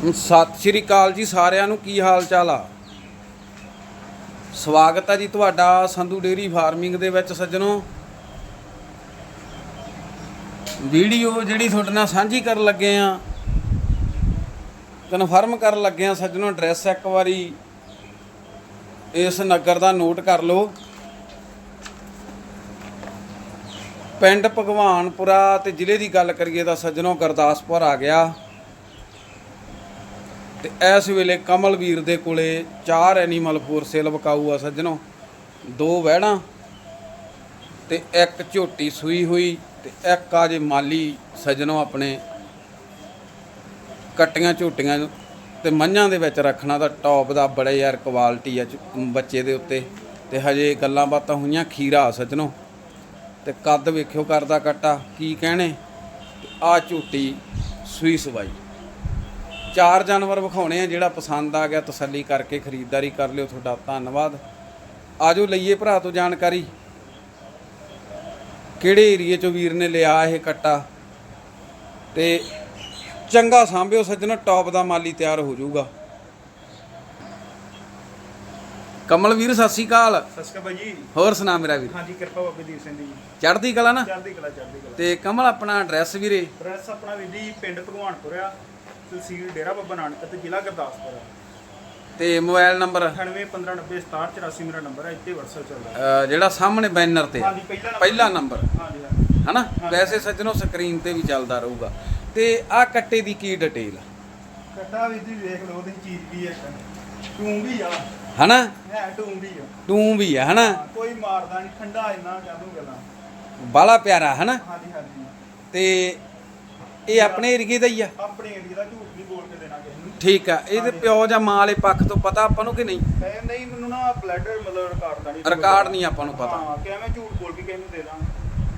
ਸਤਿ ਸ਼੍ਰੀ ਅਕਾਲ ਜੀ ਸਾਰਿਆਂ ਨੂੰ ਕੀ ਹਾਲ ਚਾਲ ਆ? ਸਵਾਗਤ ਹੈ ਜੀ ਤੁਹਾਡਾ ਸੰਧੂ ਡੇਰੀ ਫਾਰਮਿੰਗ ਦੇ ਵਿੱਚ ਸੱਜਣੋ। ਵੀਡੀਓ ਜਿਹੜੀ ਤੁਹਾਡੇ ਨਾਲ ਸਾਂਝੀ ਕਰਨ ਲੱਗੇ ਆ ਕਨਫਰਮ ਕਰਨ ਲੱਗੇ ਆ ਸੱਜਣੋ ਐਡਰੈਸ ਇੱਕ ਵਾਰੀ। ਇਸ ਨਗਰ ਦਾ ਨੋਟ ਕਰ ਲਓ। ਪਿੰਡ ਭਗਵਾਨਪੁਰਾ ਤੇ ਜ਼ਿਲ੍ਹੇ ਦੀ ਗੱਲ ਕਰੀਏ ਤਾਂ ਸੱਜਣੋ ਗੁਰਦਾਸਪੁਰ ਆ ਗਿਆ। ਤੇ ਇਸ ਵੇਲੇ ਕਮਲਵੀਰ ਦੇ ਕੋਲੇ ਚਾਰ ਐਨੀਮਲ ਫੋਰ ਸੇਲ ਵਿਕਾਊ ਆ ਸੱਜਣੋ। ਦੋ ਵਹਿਣਾ ਤੇ ਇੱਕ ਝੋਟੀ ਸੂਈ ਹੋਈ ਤੇ ਇੱਕ ਆ ਜੇ ਮਾਲੀ ਸੱਜਣੋ ਆਪਣੇ ਕੱਟੀਆਂ ਝੋਟੀਆਂ ਤੇ ਮੱਝਾਂ ਦੇ ਵਿੱਚ ਰੱਖਣਾ ਤਾਂ ਟੌਪ ਦਾ ਬੜੇ ਯਾਰ ਕੁਆਲਿਟੀ ਆ ਚ- ਬੱਚੇ ਦੇ ਉੱਤੇ। ਤੇ ਹਜੇ ਗੱਲਾਂ ਬਾਤਾਂ ਹੋਈਆਂ ਖੀਰਾ ਸੱਜਣੋ। ਤੇ ਕੱਦ ਵੇਖਿਓ ਕਰਦਾ ਕੱਟਾ, ਕੀ ਕਹਿਣੇ? ਆ ਝੂਟੀ ਸੂਈ ਸਵਾਈ। ਚਾਰ ਜਾਨਵਰ ਵਿਖਾਉਣੇ ਆ ਜਿਹੜਾ ਪਸੰਦ ਆ ਗਿਆ ਤਸੱਲੀ ਕਰਕੇ ਖਰੀਦਦਾਰੀ ਕਰ ਲਿਓ ਤੁਹਾਡਾ। ਧੰਨਵਾਦ। ਆਜੋ ਲਈਏ ਭਰਾ ਤੋਂ ਜਾਣਕਾਰੀ। ਕਿਹੜੇ ਏਰੀਏ ਚੋਂ ਵੀਰ ਨੇ ਲਿਆ ਇਹ ਕੱਟਾ? ਤੇ ਚੰਗਾ ਸਾਂਭਿਓ ਸੱਜਣੋ ਟੌਪ ਦਾ ਮਾਲੀ ਤਿਆਰ ਹੋ ਜਾਊਗਾ। ਕਮਲ ਵੀਰ ਸਤਿ ਸ਼੍ਰੀ ਅਕਾਲ। ਸਤਿ ਸ਼੍ਰੀ ਅਕਾਲ ਜੀ। ਹੋਰ ਸੁਣਾ ਮੇਰਾ ਵੀਰ। ਹਾਂਜੀ ਕਿਰਪਾ ਬਾਬੇ ਦੀਪ ਸਿੰਘ ਜੀ। ਚੜ੍ਹਦੀ ਕਲਾ ਨਾ? ਚੜ੍ਹਦੀ ਕਲਾ ਚੜ੍ਹਦੀ ਕਲਾ। ਤੇ ਕਮਲ ਆਪਣਾ ਐਡਰੈਸ ਵੀਰੇ? ਪ੍ਰੈਸ ਆਪਣਾ ਵੀ ਜੀ ਪਿੰਡ ਭਗਵਾਨਪੁਰ ਆ। ਤਹਿਸੀਲ ਡੇਰਾ ਬਾਬਾ ਨਾਨਕ ਤੇ ਜ਼ਿਲ੍ਹਾ ਗੁਰਦਾਸਪੁਰ ਆ ਤੇ ਮੋਬਾਈਲ ਨੰਬਰ? 9815906784 ਮੇਰਾ ਨੰਬਰ ਹੈ ਇੱਥੇ WhatsApp ਚੱਲਦਾ ਜਿਹੜਾ ਸਾਹਮਣੇ ਬੈਨਰ ਤੇ ਆ। ਹਾਂਜੀ ਪਹਿਲਾ ਨੰਬਰ। ਪਹਿਲਾ ਨੰਬਰ। ਹਾਂਜੀ ਹਾਂਜੀ। ਹਨਾ? ਵੈਸੇ ਸੱਜਣੋ ਸਕਰੀਨ ਤੇ ਵੀ ਚੱਲਦਾ ਰਹੂਗਾ। ਤੇ ਆ ਕੱਟੇ ਦੀ ਕੀ ਡਿਟੇਲ ਕੱਟਾ ਵੀ ਜੀ ਵੇਖ ਲਓ ਉਹਦੀ ਚੀਜ਼ ਵੀ ਹੈ ਟੂੰ ਵੀ ਆ। ਹਨਾ? ਹੈ ਟੂੰ ਵੀ ਆ। ਤੂੰ ਵੀ ਆ ਹਨਾ? ਹਾਂ, ਕੋਈ ਮਾਰਦਾ ਨਹੀਂ ਠੰਡਾ ਇੰਨਾ ਕਹਿ ਗੱਲਾਂ ਬਾਲਾ ਪਿਆਰਾ ਹਨਾ? ਹਾਂਜੀ ਹਾਂਜੀ। ਤੇ ਇਹ ਆਪਣੇ ਏਰੀਏ ਦਾ ਹੀ ਆ? ਆਪਣੇ ਏਰੀਆ ਦਾ ਝੂਠ ਨਹੀਂ ਬੋਲ ਕੇ ਦੇਣਾ ਕਿਸੇ ਨੂੰ ਠੀਕ ਆ ਇਹਦੇ ਪਿਓ ਜਾਂ ਮਾਂ ਵਾਲੇ ਪੱਖ ਤੋਂ ਪਤਾ ਆਪਾਂ ਨੂੰ ਕਿ ਨਹੀਂ? ਮੈਂ ਨਹੀਂ ਮੈਨੂੰ ਨਾ ਬਲੱਡ ਮਤਲਬ ਰਿਕਾਰਡ ਦਾ ਨਹੀਂ ਰਿਕਾਰਡ ਨਹੀਂ ਆਪਾਂ ਨੂੰ ਪਤਾ। ਹਾਂ ਕਿਵੇਂ ਝੂਠ ਬੋਲ ਕੇ ਕਿਸੇ ਨੂੰ ਦੇ ਦਾਂ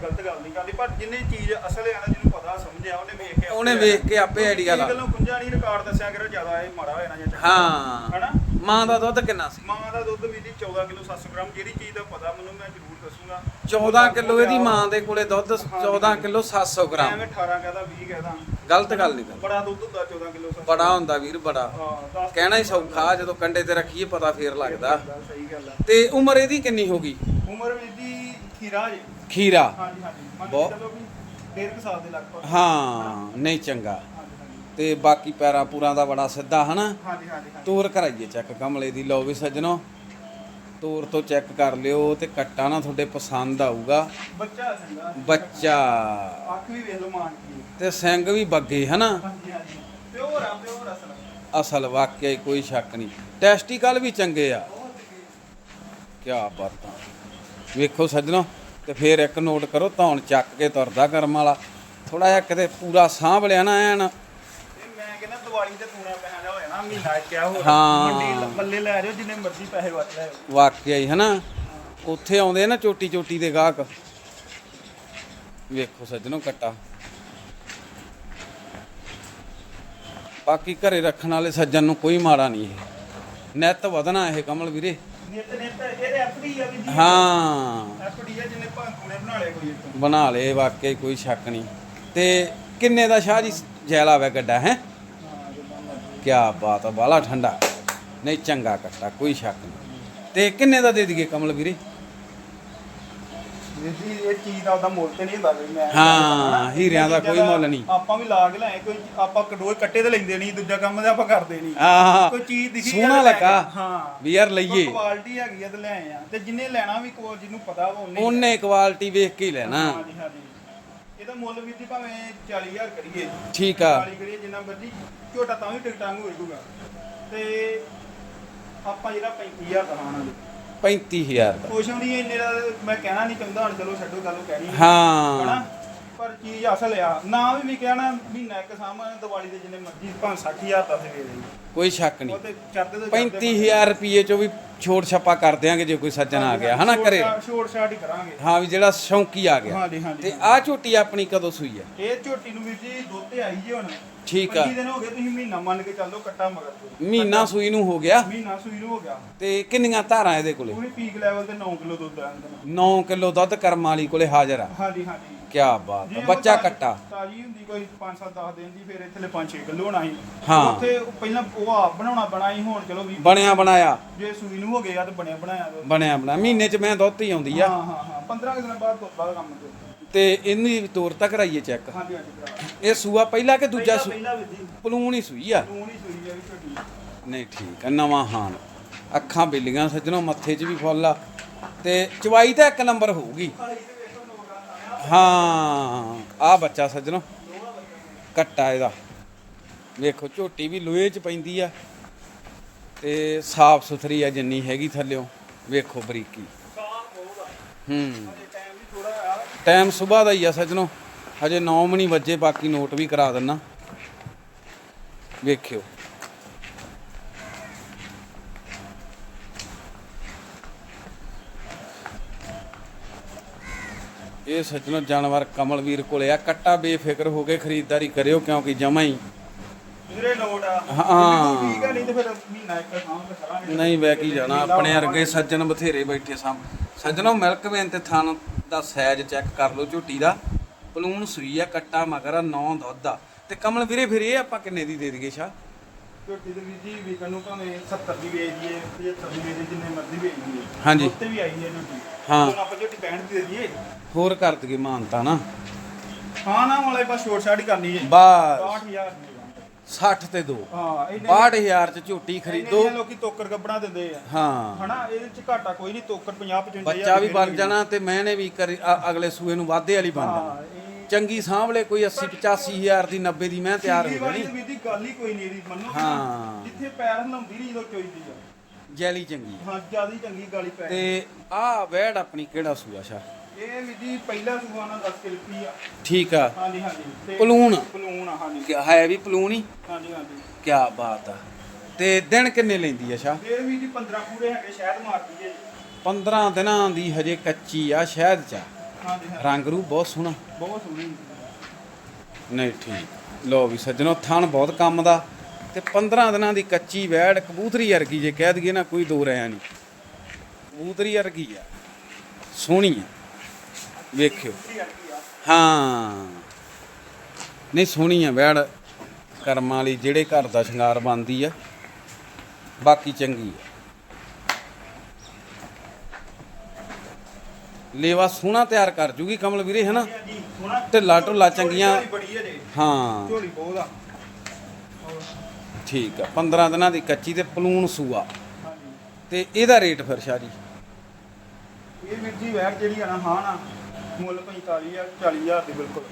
ਗਲਤ ਗੱਲ ਨਹੀਂ ਕਰਦੀ ਪਰ ਜਿੰਨੇ ਚੀਜ਼ ਅਸਲ ਹੈ ਨਾ ਜਿਹਨੂੰ ਪਤਾ ਸਮਝਿਆ ਉਹਨੇ ਵੇਖ ਕੇ ਉਹਨੇ ਵੇਖ ਕੇ ਆਪੇ ਆਈਡੀਆ ਲਾ ਗੱਲੋਂ ਪੁੰਜਾ ਨਹੀਂ ਰਿਕਾਰਡ ਦੱਸਿਆ ਕਰੋ ਜ਼ਿਆਦਾ ਇਹ ਮਾੜਾ ਹੋਇਆ ਨਾ ਜਾਂ। ਹਾਂ। ਹਨਾ? ਮਾਂ ਦਾ ਦੁੱਧ ਕਿੰਨਾ ਸੀ? ਮਾਂ ਦਾ ਦੁੱਧ ਵੀ ਜੀ 14 ਕਿਲੋ 700 ਗ੍ਰਾਮ ਜਿਹੜੀ ਚੀਜ਼ ਦਾ ਪਤਾ ਮੈਨੂੰ ਮੈਂ ਜ਼ਰੂਰ ਦੱਸੂਗਾ। 14 ਕਿਲੋ ਇਹਦੀ ਮਾਂ ਦੇ ਕੋਲੇ ਦੁੱਧ 14 ਕਿਲੋ 700 ਗ੍ਰਾਮ। ਐਵੇਂ 18 ਕਹਦਾ 20 ਕਹਦਾ। ਗਲਤ ਗੱਲ ਨਹੀਂ ਕਰ ਬੜਾ ਦੁੱਧ ਹੁੰਦਾ 14 ਕਿਲੋ ਬੜਾ ਹੁੰਦਾ ਵੀਰ ਬੜਾ। ਹਾਂ 10 ਕਹਿਣਾ ਹੀ ਸੌਖਾ ਜਦੋਂ ਕੰਡੇ ਤੇ ਰੱਖੀਏ ਪਤਾ ਫੇਰ ਲੱਗਦਾ। ਸਹੀ ਗੱਲ ਆ। ਤੇ ਉਮਰ ਇਹਦੀ ਕਿੰਨੀ ਹੋ ਗਈ? ਉਮਰ ਵੀ ਖੀਰਾ ਜੀ। ਖੀਰਾ। ਹਾਂਜੀ ਹਾਂਜੀ। ਮੰਨ ਕੇ ਬਹੁਤ- ਚਲੋ ਵੀ ਡੇਢ ਕੁ ਸਾਲ ਦੇ ਲਗਭਗ। ਹਾਂ ਨਹੀਂ ਚੰਗਾ। ਹਾਂਜੀ ਹਾਂਜੀ। ਤੇ ਬਾਕੀ ਪੈਰਾਂ ਪੂਰਾਂ ਦਾ ਬੜਾ ਸਿੱਧਾ ਹਨਾ? ਹਾਂਜੀ ਹਾਂਜੀ ਹਾਂਜੀ। ਤੋਰ ਕਰਾਈਏ ਚੈੱਕ ਕਮਲੇ ਦੀ। ਲਓ ਵੀ ਸੱਜਣੋ। ਤੋਰ ਤੋਂ ਚੈੱਕ ਕਰ ਲਿਓ ਤੇ ਕੱਟਾ ਨਾ ਤੁਹਾਡੇ ਪਸੰਦ ਆਊਗਾ। ਬੱਚਾ ਸੰਗਾ ਬੱਚਾ। ਅੱਖ ਵੀ ਵੇਖ ਲਓ ਮਾਨ ਕੀ ਤੇ ਸਿੰਘ ਵੀ ਬੱਗੇ ਹਨਾ? ਹਾਂਜੀ ਹਾਂਜੀ। ਪਿਓਰ ਆ ਪਿਓਰ ਅਸਲ। ਅਸਲ ਵਾਕਿਆ ਹੀ ਕੋਈ ਸ਼ੱਕ ਨਹੀਂ। ਟੈਸਟੀਕਲ ਵੀ ਚੰਗੇ ਆ। ਕੀ ਬਾਤਾਂ। ਵੇਖੋ ਸੱਜਣੋ ਤੇ ਫੇਰ ਇੱਕ ਨੋਟ ਕਰੋ ਧੌਣ ਚੱਕ ਕੇ ਤੁਰਦਾ ਕਰਮ ਵਾਲਾ। ਥੋੜਾ ਜਿਹਾ ਕਿਤੇ ਪੂਰਾ ਸਾਂਭ ਲਿਆ ਨਾ ਐਨ। ਇਹ ਮੈਂ ਕਹਿੰਦਾ ਦੀਵਾਲੀ ਤੇ ਹੋਇਆ ਨਾ ਮਹੀਨਾ ਕਿਆ ਹੋ ਹਾਂ। ਮੰਡੀ ਲ- ਮੱਲੇ ਲੈ ਜਾਓ ਜਿੰਨੇ ਮਰਜ਼ੀ ਪੈਸੇ ਵਟ ਲੈ ਵਾਕਿਆ ਹੀ ਹਨਾ? ਉੱਥੇ ਆਉਂਦੇ ਨਾ ਚੋਟੀ ਚੋਟੀ ਦੇ ਗਾਹਕ। ਵੇਖੋ ਸੱਜਣੋ ਕੱਟਾ। ਬਾਕੀ ਘਰੇ ਰੱਖਣ ਵਾਲੇ ਸੱਜਣ ਨੂੰ ਕੋਈ ਮਾੜਾ ਨਹੀਂ ਇਹ। ਨਿੱਤ ਵਧਣਾ ਇਹ ਕਮਲ ਵੀਰੇ। ਨਿਤ ਨਿਤ ਇਹਦੇ ਐਫਡੀ ਆ ਵੀ ਜੀ। ਹਾਂ। ਐਫਡੀ ਆ ਜਿੰਨੇ ਭਾਂਤੂਨੇ ਬਣਾ ਲਏ ਕੋਈ ਇੱਕ ਬਣਾ ਲਏ ਵਾਕਈ ਕੋਈ ਸ਼ੱਕ ਨਹੀਂ। ਤੇ ਕਿੰਨੇ ਦਾ ਸ਼ਾਹ ਜੀ ਜੈਲਾ ਵੇ ਗੱਡਾ ਹੈ? ਕੀ ਬਾਤ ਆ ਬਾਲਾ ਠੰਡਾ। ਨਹੀਂ ਚੰਗਾ ਕੱਟਾ ਕੋਈ ਸ਼ੱਕ ਨਹੀਂ। ਤੇ ਕਿੰਨੇ ਦਾ ਦੇ ਦਈਏ ਕਮਲ ਵੀਰੇ? ਜੀ ਇਹ ਚੀਜ਼ ਦਾ ਉਹਦਾ ਮੁੱਲ ਤੇ ਨਹੀਂ ਹੁੰਦਾ ਵੀ ਮੈਂ ਹਾਂ, ਹੀਰਿਆਂ ਦਾ ਕੋਈ ਮੁੱਲ ਨਹੀਂ। ਆਪਾਂ ਵੀ ਲਾ ਕੇ ਲਾਏ ਕੋਈ ਆਪਾਂ ਕਡੋਏ ਕੱਟੇ ਤੇ ਲੈਂਦੇ ਨਹੀਂ ਦੂਜਾ ਕੰਮ ਤੇ ਆਪਾਂ ਕਰਦੇ ਨਹੀਂ। ਆਹ ਕੋਈ ਚੀਜ਼ ਦਿਖੀ ਸੋਹਣਾ ਜਾਵੇ ਲੈ ਲੱਗਾ। ਕੇ, ਹਾਂ। ਵੀ ਯਾਰ ਲਈਏ। ਕੁਆਲਿਟੀ ਹੈਗੀ ਆ ਤੇ ਲੈ ਆਏ ਆ। ਤੇ ਜਿੰਨੇ ਲੈਣਾ ਵੀ ਕੋ ਜਿਹਨੂੰ ਪਤਾ ਵਾ ਉਹਨੇ ਉਹਨੇ ਕੁਆਲਿਟੀ ਵੇਖ ਕੇ ਹੀ ਲੈਣਾ। ਹਾਂਜੀ ਹਾਂਜੀ। ਇਹਦਾ ਮੁੱਲ ਵੀ ਜੀ ਭਾਵੇਂ 40000 ਕਰੀਏ। ਠੀਕ ਆ। 40 ਕਰੀਏ ਜਿੰਨਾ ਮਰਜ਼ੀ। ਝੋਟਾ ਤਾਂ ਵੀ ਟਿਕਟਾਂ ਹੋ ਜਾਊਗਾ। ਤੇ ਆਪਾਂ ਜਿਹੜਾ 35000 ਦਾ ਖਾਣਾ 35000 ਦਾ। ਕੁਛ ਨਹੀਂ ਇੰਨੇ ਦਾ ਮੈਂ ਕਹਿਣਾ ਨਹੀਂ ਚਾਹੁੰਦਾ ਹੁਣ ਚਲੋ ਛੱਡੋ ਗੱਲ ਕਹਿਣੀ। ਹਾਂ। ਪਰ ਚੀਜ਼ ਅਸਲ ਆ। ਨਾ ਵੀ ਵਿਕਿਆ ਨਾ ਮਹੀਨਾ ਇੱਕ ਸਾਹਮਣੇ ਦੀਵਾਲੀ ਦੇ ਜਿੰਨੇ ਮਰਜ਼ੀ ਭਾਵੇਂ 60000 ਦਾ ਦੇ ਦੇ ਕੋਈ ਸ਼ੱਕ ਨਹੀਂ। ਤੇ ਚੜਦੇ ਤੋਂ 35000 ਰੁਪਏ ਚੋਂ ਵੀ ਛੋਟ ਛਾਪਾ ਕਰ ਦਿਆਂਗੇ ਜੇ ਕੋਈ ਸੱਜਣ ਆ ਗਿਆ ਹਨਾ ਘਰੇ? ਛੋੜ ਛਾੜ ਹੀ ਕਰਾਂਗੇ। ਹਾਂ ਵੀ ਜਿਹੜਾ ਸ਼ੌਂਕੀ ਆ ਗਿਆ। ਹਾਂਜੀ ਹਾਂਜੀ ਤੇ ਆ ਝੋਟੀ ਆਪਣੀ ਕਦੋਂ ਸੂਈ ਆ? ਇਹ ਝੋਟੀ ਨੂੰ ਵੀਰ ਜੀ ਦੁੱਧ ਤੇ ਆਈ ਜੀ ਹੁਣ। ਠੀਕ ਆ। 25 ਦਿਨ ਹੋ ਗਏ ਤੁਸੀਂ ਮਹੀਨਾ ਮੰਨ ਕੇ ਚੱਲੋ ਕੱਟਾ ਮਗਰ ਤੋਂ। ਮਹੀਨਾ ਸੂਈ ਨੂੰ ਹੋ ਗਿਆ? ਮਹੀਨਾ ਸੂਈ ਨੂੰ ਹੋ ਗਿਆ। ਤੇ ਕਿੰਨੀਆਂ ਧਾਰਾਂ ਇਹਦੇ ਕੋਲੇ? ਉਹਨੇ ਪੀਕ ਲੈਵਲ ਤੇ 9 ਕਿਲੋ ਦੁੱਧ ਆ ਅੰਦਰ 9 ਕਿਲੋ ਦੁੱਧ ਕਰਮ ਵਾਲੀ ਕੋਲੇ ਹਾਜ਼ਰ ਆ। ਹਾਂਜੀ ਹਾਂਜੀ। ਕੀ ਬਾਤ ਆ ਉਹ ਬੱਚਾ ਕੱਟਾ। ਤਾਜ਼ੀ ਹੁੰਦੀ ਕੋਈ 5-7 10 ਦਿਨ ਦੀ ਫਿਰ ਇੱਥੇ 5-6 ਕਿਲੋ ਹੋਣਾ ਸੀ। ਹਾਂ। ਉੱਥੇ ਉਹ ਪਹਿਲਾਂ ਉਹ ਆਪ ਬਣਾਉਣਾ ਬਣਾ ਸੀ ਹੁਣ ਚਲੋ ਵੀ ਬਣਿਆ ਬਣਾਇਆ। ਜੇ ਸੂਈ ਨੂੰ ਹੋ ਗਿਆ ਤੇ ਬਣਿਆ ਬਣਾਇਆ। ਬਣਿਆ ਬਣਾ ਮਹੀਨੇ ਚ ਮੈਂ ਦੁੱਧ ਹੀ ਆਉਂਦੀ ਆ। ਹਾਂ ਹਾਂ ਹਾਂ। 15 ਕੁ ਦਿਨਾਂ ਬਾਅਦ ਦੁੱਧ ਦਾ ਕੰਮ ਤੇ ਤੇ ਇਹਨੂੰ ਵੀ ਤੋਰ ਤੱਕ ਕਰਾਈਏ ਚੈੱਕ। ਹਾਂਜੀ ਹਾਂਜੀ ਭਰਾ ਇਹ ਸੂਆ ਪਹਿਲਾ ਕਿ ਦੂਜਾ ਪਹਿਲਾਂ ਸੂ ਪਹਿਲਾਂ ਵਿਧੀ। ਪਲੂਣ ਹੀ ਸੂਈ ਆ। ਤੂੰ ਨਹੀਂ ਸੂਈ ਆ ਵੀ ਝੋਟੀ ਨਹੀਂ ਠੀਕ ਆ। ਨਵਾਂ ਹਾਨ। ਅੱਖਾਂ ਬਿੱਲੀਆਂ ਸੱਜਣੋ ਮੱਥੇ 'ਚ ਵੀ ਫੁੱਲ ਆ। ਤੇ ਚਵਾਈ ਤਾਂ ਇੱਕ ਨੰਬਰ ਹੋਊਗੀ। ਹਾਂ ਆ ਬੱਚਾ ਸੱਜਣੋ ਕੱਟਾ ਇਹਦਾ। ਵੇਖੋ, ਝੋਟੀ ਵੀ ਲੋਹੇ 'ਚ ਪੈਂਦੀ ਆ ਤੇ ਸਾਫ਼ ਸੁਥਰੀ ਆ ਜਿੰਨੀ ਹੈਗੀ ਥੱਲਿਓ। ਵੇਖੋ ਬਰੀਕੀ। ਸਾਫ਼ ਹੂੰ। ਟਾਈਮ ਵੀ ਟਾਈਮ ਸਵੇਰ ਦਾ ਹੀ ਆ ਸੱਜਣੋ। ਹਜੇ 9 ਮਣੀ ਵੱਜੇ, ਬਾਕੀ ਨੋਟ ਵੀ ਕਰਾ ਦਿੰਨਾ। ਵੇਖਿਓ। ਇਹ ਸੱਜਣੋ ਜਾਨਵਰ ਕਮਲਵੀਰ ਕੋਲੇ ਆ। ਕੱਟਾ ਬੇਫਿਕਰ ਹੋ ਕੇ ਖਰੀਦਦਾਰੀ ਕਰਿਓ ਕਿਉਂਕਿ ਜਮਾ ਹੀ। ਵੀਰੇ ਲੋਟ ਆ। ਹਾਂ। ਠੀਕ ਆ ਨਹੀਂ ਤੇ ਫਿਰ ਮਹੀਨਾ ਇੱਕ ਨਹੀਂ ਬੈ ਕੀ ਜਾਣਾ। ਆਪਣੇ ਵਰਗੇ ਸੱਜਣ ਬਥੇਰੇ ਬੈਠੇ ਸਾਂ ਸੱਜਣੋ ਮਿਲਕ ਵੇਨ ਤੇ ਥਣ ਦਾ ਸਾਈਜ਼ ਚੈੱਕ ਕਰ ਲਓ ਝੋਟੀ ਦਾ। ਪਲੂਣ ਸੂਈ ਆ ਕੱਟਾ ਮਗਰ ਆ 9 ਦੁੱਧ ਆ। ਤੇ ਕਮਲ ਵੀਰੇ ਫਿਰ ਇਹ ਆਪਾਂ ਕਿੰਨੇ ਦੀ ਦੇ ਦਈਏ ਸ਼ਾ ਝੋਟੀ ਦੇ ਵੀ ਜੀ ਵਿਕਣ ਨੂੰ ਭਾਵੇਂ 70 ਦੀ ਵੇਚ ਦਈਏ 75 ਦੀ ਵੇਚ ਦਈਏ ਜਿੰਨੇ ਮਰਜ਼ੀ ਵੇਚ ਦਈਏ। ਹਾਂਜੀ। ਉੱਤੇ ਵੀ ਆਈ ਹੈ ਝੋਟੀ ਹਾਂ। ਹੁਣ ਆਪਾਂ ਝੋਟੀ 65 ਦੀ ਦੇ ਦਈਏ। ਹੋਰ ਕਰ ਦਈਏ ਮਾਨਤਾ ਨਾ। ਹਾਂ ਨਾ ਵਾਲੇ ਬਸ ਛੋਟ ਛਾਟ ਹੀ ਕਰਨੀ ਹੈ। ਬਸ। 60000 ਦੀ 60 ਤੇ 2 ਹਾਂ ਇੰਨੇ 62000 ਚ ਝੋਟੀ ਖਰੀਦੋ। ਲੋਕੀ ਤੋਕਰ ਗੱਬਣਾ ਦਿੰਦੇ ਆ। ਹਾਂ। ਹਨਾ ਇਹਦੇ ਚ ਘਾਟਾ ਕੋਈ ਨਹੀਂ ਤੋਕਰ 50 55 ਬੱਚਾ ਵੀ ਬਣ ਜਾਣਾ ਤੇ ਮੈਨੇ ਵੀ ਕਰੀ- ਅ- ਅਗਲੇ ਸੂਏ ਨੂੰ ਵਾਧੇ ਵਾਲੀ ਬਣ ਜਾਣਾ। ਹਾਂ ਚੰਗੀ ਸਾਂਭਲੇ ਕੋਈ 80 85000 ਦੀ 90 ਦੀ ਮੈਂ ਤਿਆਰ ਹੋ ਜਾਣੀ। ਦੀ ਵੀ ਗੱਲ ਹੀ ਕੋਈ ਨਹੀਂ ਇਹਦੀ ਮੰਨੋ ਹਾਂ। ਜਿੱਥੇ ਪੈਰ ਹਿਲਾਉਂਦੀ ਨਹੀਂ ਜਦੋਂ ਚੋਈਦੀ ਆ। ਜੈਲੀ ਚੰਗੀ। ਹਾਂ ਜ਼ਿਆਦਾ ਚੰਗੀ ਗਾਲੀ ਪੈ ਤੇ ਆਹ ਵੈੜ ਆਪਣੀ ਕਿਹੜਾ ਸੂਆ ਸ਼ਾ ਇਹ ਵੀ ਜੀ ਪਹਿਲਾ ਸੁਹਾਣਾ 10 ਕਿਲਪੀ ਆ। ਠੀਕ ਆ। ਹਾਂਜੀ ਹਾਂਜੀ। ਪਲੂਣ? ਪਲੂਣ ਆ ਹਾਂਜੀ। ਕਿ ਹੈ ਵੀ ਪਲੂਣ ਹੀ? ਹਾਂਜੀ ਹਾਂਜੀ। ਕੀ ਬਾਤ ਆ। ਤੇ ਦਿਨ ਕਿੰਨੇ ਲੈਂਦੀ ਆ ਸ਼ਾ ਇਹ ਵੀ ਜੀ 15 ਪੂਰੇ ਹੈਗੇ ਸ਼ਾਇਦ ਮਾਰਦੀ ਹੈ ਜੀ। 15 ਦਿਨਾਂ ਦੀ ਹਜੇ ਕੱਚੀ ਆ ਸ਼ਹਿਦ ਚ। ਹਾਂਜੀ ਹਾਂ ਰੰਗ ਰੂ ਬਹੁਤ ਸੋਹਣਾ। ਬਹੁਤ ਸੋਹਣੀ ਨਹੀਂ ਠੀਕ। ਲੋ ਵੀ ਸੱਜਣੋ ਥਣ ਬਹੁਤ ਕੰਮ ਦਾ ਤੇ 15 ਦਿਨਾਂ ਦੀ ਕੱਚੀ ਵੈੜ ਕਬੂਤਰੀ ਵਰਗੀ ਜੇ ਕਹਿ ਦਈਏ ਨਾ ਕੋਈ ਦੋ ਰਿਆ ਨਹੀਂ। ਕਬੂਤਰੀ ਵਰਗੀ ਆ। ਸੋਹਣੀ ਆ। ਵੇਖਿਓ। ਹਾਂ। ਨਹੀਂ ਸੋਹਣੀ ਆ ਵੈੜ ਕਰਮਾਂ ਵਾਲੀ ਜਿਹੜੇ ਘਰ ਦਾ ਸ਼ਿੰਗਾਰ ਬਣਦੀ ਆ ਬਾਕੀ ਚੰਗੀ ਆ। ਲੇਵਾ ਸੋਹਣਾ ਤਿਆਰ ਕਰ ਜੂਗੀ ਕਮਲ ਵੀਰੇ ਹਨਾ? ਢਿੱਲਾ ਢੁੱਲਾ ਚੰਗੀਆਂ। ਹੈ ਜੀ। ਹਾਂ। ਝੋਲੀ ਬਹੁਤ ਆ। ਠੀਕ ਆ 15 ਦਿਨਾਂ ਦੀ ਕੱਚੀ ਤੇ ਪਲੂਣ ਸੂਆ। ਤੇ ਇਹਦਾ ਰੇਟ ਫਿਰ ਸ਼ਾਰੀ ਇਹ ਵੀਰ ਜੀ ਵੈਰ ਜਿਹੜੀ ਆ ਨਾ ਹਾਂ ਨਾ ਮੁੱਲ 45 ਆ 40000 ਦੀ ਬਿਲਕੁਲ।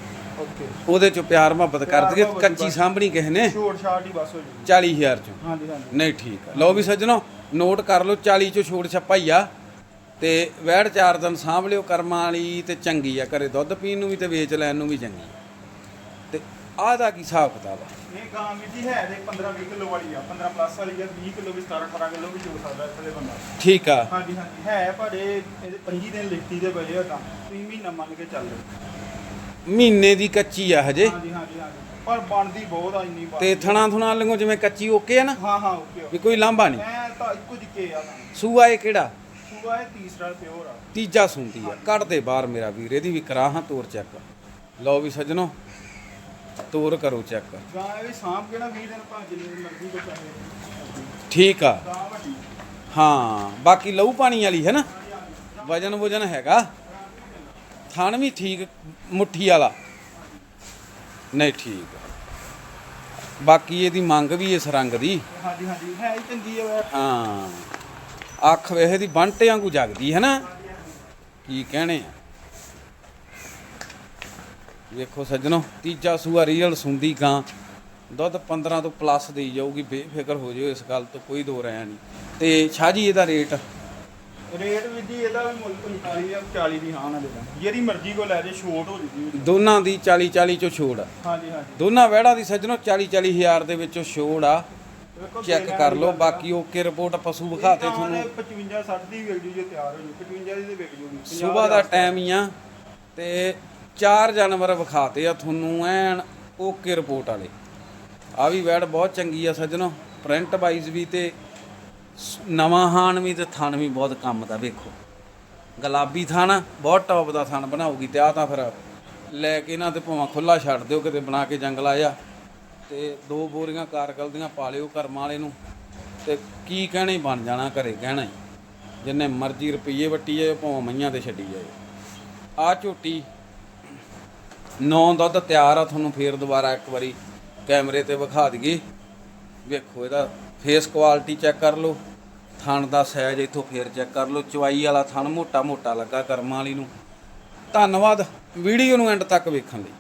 ਓਕੇ। ਉਹਦੇ ਚ ਪਿਆਰ ਮੁਹੱਬਤ ਕਰ ਦਈਏ ਕੱਚੀ। ਸਾਂਭਣੀ ਕਿਸੇ ਨੇ? ਛੋਟ ਛਾਟ ਹੀ ਬਸ ਹੋ ਜੀ। 40000 ਚ। ਹਾਂਜੀ ਹਾਂਜੀ। ਨਹੀਂ ਠੀਕ ਆ। ਲਓ ਵੀ ਸੱਜਣੋ ਨੋਟ ਕਰ ਲਓ 40 ਚ ਛੋੜ ਛੱਪਾ ਹੀ ਆ। ਤੇ ਵੈੜ ਚਾਰ ਦਿਨ ਸਾਂਭ ਲਿਓ ਕਰਮਾਂ ਵਾਲੀ ਤੇ ਚੰਗੀ ਆ ਘਰੇ ਦੁੱਧ ਪੀਣ ਨੂੰ ਵੀ ਤੇ ਵੇਚ ਲੈਣ ਨੂੰ ਵੀ ਚੰਗੀ। ਤੇ ਆਹ ਦਾ ਕੀ ਹਿਸਾਬ ਕਿਤਾਬ ਆ? ਇਹ ਗਾਂ ਜੀ ਹੈ ਦੇ 15 20 ਕਿਲੋ ਵਾਲੀ ਆ 15 ਪਲੱਸ ਵਾਲੀ ਆ 20 ਕਿਲੋ ਵੀ 17 18 ਕਿਲੋ ਵੀ ਚੋ ਸਕਦਾ ਇੱਥੇ ਦੇ ਬੰਦਾ। ਠੀਕ ਆ। ਹਾਂਜੀ ਹਾਂਜੀ ਹੈ ਪਰ ਇਹ ਇਹਦੇ 25 ਦਿਨ ਲਿਖਤੀ ਦੇ ਆ ਤਾਂ। ਤੁਸੀਂ ਮਹੀਨਾ ਮੰਨ ਕੇ ਚੱਲ ਲਓ ਮਹੀਨੇ ਦੀ ਕੱਚੀ ਆ ਹਜੇ? ਹਾਂਜੀ ਹਾਂਜੀ ਹਾਂਜੀ ਪਰ ਬਣਦੀ ਬਹੁਤ ਆ ਇੰਨੀ ਤੇ ਬਣਦੀ। ਥਣਾ ਥੁਣਾ ਲੰਗੋ ਜਿਵੇਂ ਕੱਚੀ ਓਕੇ ਆ ਨਾ? ਹਾਂ ਹਾਂ ਓਕੇ ਵੀ ਕੋਈ ਲਾਂਭਾ ਨਹੀਂ? ਮੈਂ ਤਾਂ ਇੱਕੋ ਜਿੱਕੇ ਆ। ਤਾਂ ਸੂਆ ਇਹ ਕਿਹੜਾ? ਸੂਆ ਇਹ ਤੀਸਰਾ ਪਿਓਰ ਆ। ਤੀਜਾ ਸੁਣਦੀ ਆ। ਕੱਢ ਦੇ ਬਾਹਰ ਮੇਰਾ ਵੀਰ ਇਹਦੀ ਵੀ ਕਰਾ ਹਾਂ ਤੋਰ ਚੈੱਕ। ਲਓ ਵੀ ਸੱਜਣੋ ਤੋਰ ਕਰੋ ਚੈੱਕ। ਗਾਂ ਇਹ ਵੀ ਸਾਂਭ ਕੇ ਨਾ 20 ਦਿਨ ਭਾਵੇਂ ਜਿੰਨੀ ਮਰਜ਼ੀ ਕੋ ਚਾਹੇ ਠੀਕ ਆ। ਗਾਂ ਵੱਡੀ। ਹਾਂ ਬਾਕੀ ਲਹੂ ਪਾਣੀ ਵਾਲੀ ਹੈ ਨਾ? ਵਜਨ ਵਜਨ ਹੈਗਾ। ਥਣ ਵੀ ਠੀਕ ਮੁੱਠੀ ਵਾਲਾ। ਨਹੀਂ ਠੀਕ। ਬਾਕੀ ਇਹਦੀ ਮੰਗ ਵੀ ਇਸ ਰੰਗ ਦੀ। ਹਾਂਜੀ ਹਾਂਜੀ। ਹੈ ਹੀ ਚੰਗੀ ਵੈਰ ਹਾਂ। ਅੱਖ ਵੇਹੇ ਦੀ ਬੰਟੇ ਵਾਂਗੂ ਜਗਦੀ ਹੈ ਨਾ। ਕੀ ਕਹਿਣੇ ਆ। ਵੇਖੋ ਸੱਜਣੋ ਤੀਜਾ ਸੂਆ ਰੀਅਲ ਸੁੰਦੀ ਗਾਂ। ਦੁੱਧ 15 ਤੋਂ ਪਲੱਸ ਦੇਈ ਜਾਊਗੀ ਬੇਫਿਕਰ ਹੋ ਜਿਓ ਇਸ ਗੱਲ ਤੋਂ ਕੋਈ ਦੋ ਰਿਆ ਨਹੀਂ। ਤੇ ਸ਼ਾਹ ਜੀ ਇਹਦਾ ਰੇਟ? ਰੇਟ ਵੀ ਜੀ ਇਹਦਾ ਵੀ ਮੁੱਲ 45 ਆ 40 ਦੀ ਹਾਂ ਨਾ ਦੇਦਾ ਜਿਹੜੀ ਮਰਜ਼ੀ ਕੋ ਲੈ ਜੇ ਛੋਟ ਹੋ ਜੂਗੀ ਦੋਨਾਂ ਦੀ 40 40 ਚੋਂ ਛੋੜ ਆ। ਹਾਂਜੀ ਹਾਂਜੀ। ਦੋਨਾਂ ਵਹਿੜਾਂ ਦੀ ਸੱਜਣੋ 40 40 ਹਜ਼ਾਰ ਦੇ ਵਿੱਚੋਂ ਛੋੜ ਆ। ਚੈੱਕ ਕਰ ਲਓ। ਬਾਕੀ ਓਕੇ ਰਿਪੋਰਟ ਪਸ਼ੂ ਵਿਖਾਤੇ ਇਹ ਤਾਂ ਤੁਹਾਨੂੰ। 55 60 ਦੀ ਵਿਕ ਜੂ ਜੇ ਤਿਆਰ ਹੋ ਜੂ 55 ਦੀ ਤੇ ਵਿਕ ਜੂਗੀ ਸਵੇਰ ਦਾ ਟਾਈਮ ਹੀ ਆ ਤੇ ਚਾਰ ਜਾਨਵਰ ਵਿਖਾਤੇ ਆ ਤੁਹਾਨੂੰ ਐਨ ਓਕੇ ਰਿਪੋਰਟ ਵਾਲੇ। ਆ ਵੀ ਵੈੜ ਬਹੁਤ ਚੰਗੀ ਆ ਸੱਜਣੋ ਪ੍ਰਿੰਟ ਵਾਈਜ਼ ਵੀ ਤੇ ਸ- ਨਵਾਂ ਹਾਨ ਵੀ ਤੇ ਥਣ ਵੀ ਬਹੁਤ ਕੰਮ ਦਾ ਵੇਖੋ। ਗੁਲਾਬੀ ਥਣ ਬਹੁਤ ਟੌਪ ਦਾ ਥਣ ਬਣਾਉਗੀ ਤੇ ਆ ਤਾਂ ਫਿਰ ਲੈ ਕੇ ਨਾ ਤੇ ਭਾਵੇਂ ਖੁੱਲਾ ਛੱਡ ਦਿਓ ਕਿਤੇ ਬਣਾ ਕੇ ਜੰਗਲ ਆਇਆ। ਤੇ ਦੋ ਬੋਰੀਆਂ ਕਾਰਗਲ ਦੀਆਂ ਪਾ ਲਿਓ ਕਰਮਾਂ ਵਾਲੇ ਨੂੰ ਤੇ ਕੀ ਕਹਿਣਾ ਹੀ ਬਣ ਜਾਣਾ, ਘਰੇ ਕਹਿਣਾ ਹੀ। ਜਿੰਨੇ ਮਰਜ਼ੀ ਰੁਪਈਏ ਵੱਟੀ ਜਾਏ ਭਾਵੇਂ ਮਈਆਂ ਤੇ ਛੱਡੀ ਜਾਏ ਆ ਝੋਟੀ ਨੌ ਦੁੱਧ ਤਿਆਰ ਆ, ਤੁਹਾਨੂੰ ਫੇਰ ਦੁਬਾਰਾ ਇੱਕ ਵਾਰੀ ਕੈਮਰੇ ਤੇ ਵਿਖਾ ਦਈਏ। ਵੇਖੋ ਇਹਦਾ ਫੇਸ ਕੁਆਲਿਟੀ ਚੈੱਕ ਕਰ ਲਓ। ਥਣ ਦਾ ਸਾਈਜ਼ ਇੱਥੋਂ ਫੇਰ ਚੈੱਕ ਕਰ ਲਓ। ਚਵਾਈ ਵਾਲਾ ਥਣ ਮੋਟਾ ਮੋਟਾ ਲੱਗਾ ਕਰਮਾਂ ਵਾਲੀ ਨੂੰ। ਧੰਨਵਾਦ। ਵੀਡੀਓ ਨੂੰ ਐਂਡ ਤੱਕ ਵੇਖਣ ਲਈ।